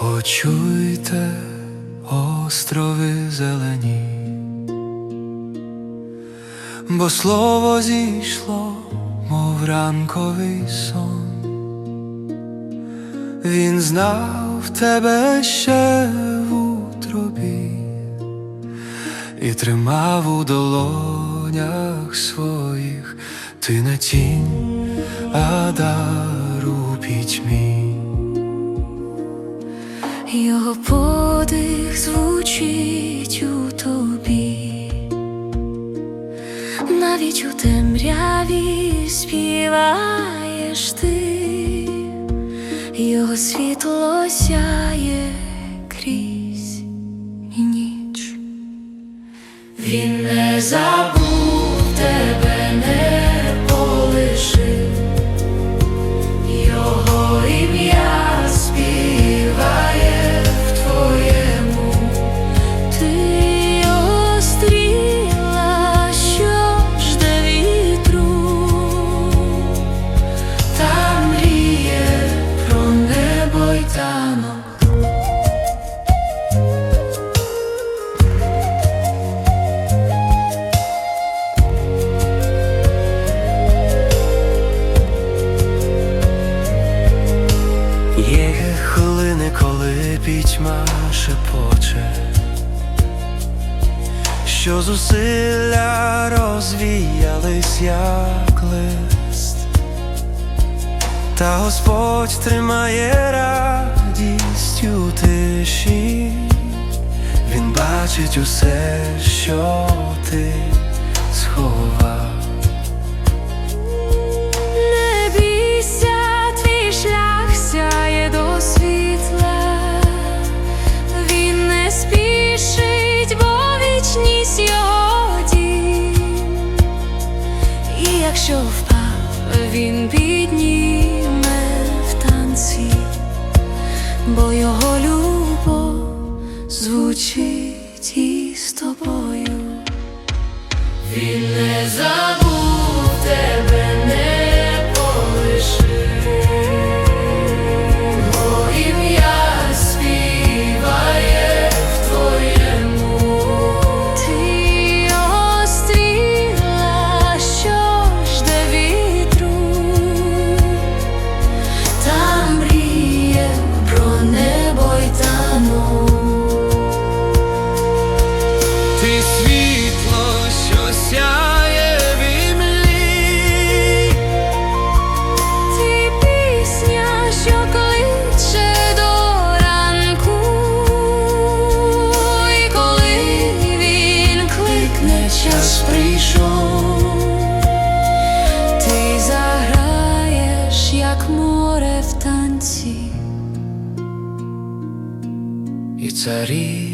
Почуйте острови зелені, бо слово зійшло, мов ранковий сон, він знав тебе ще в утробі і тримав у долонях своїх. Ти не тінь, а дар пітьмі. Його подих звучить у тобі, навіть у темряві співаєш ти, його світло сяє крізь ніч. Він не забув Є хвилини, коли пітьма шепоче, що зусилля розвіялись, як лист, та Господь тримає радість у тиші, Він бачить усе, що ти сховав. Дім. І якщо впав, він підніме в танці, бо його любов звучить із тобою. Він не забув царі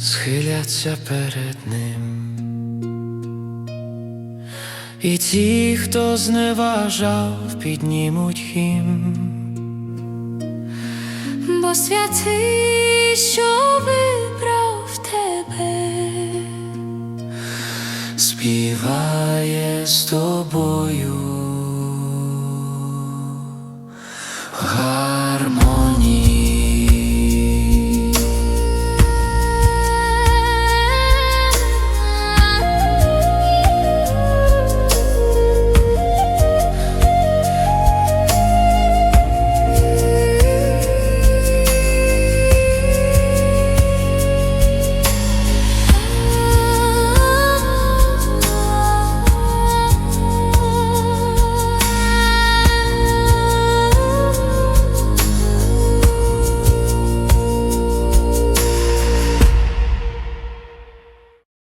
схиляться перед ним. І ті, хто зневажав, піднімуть гімн. Бо святий, що вибрав тебе. співає з тобою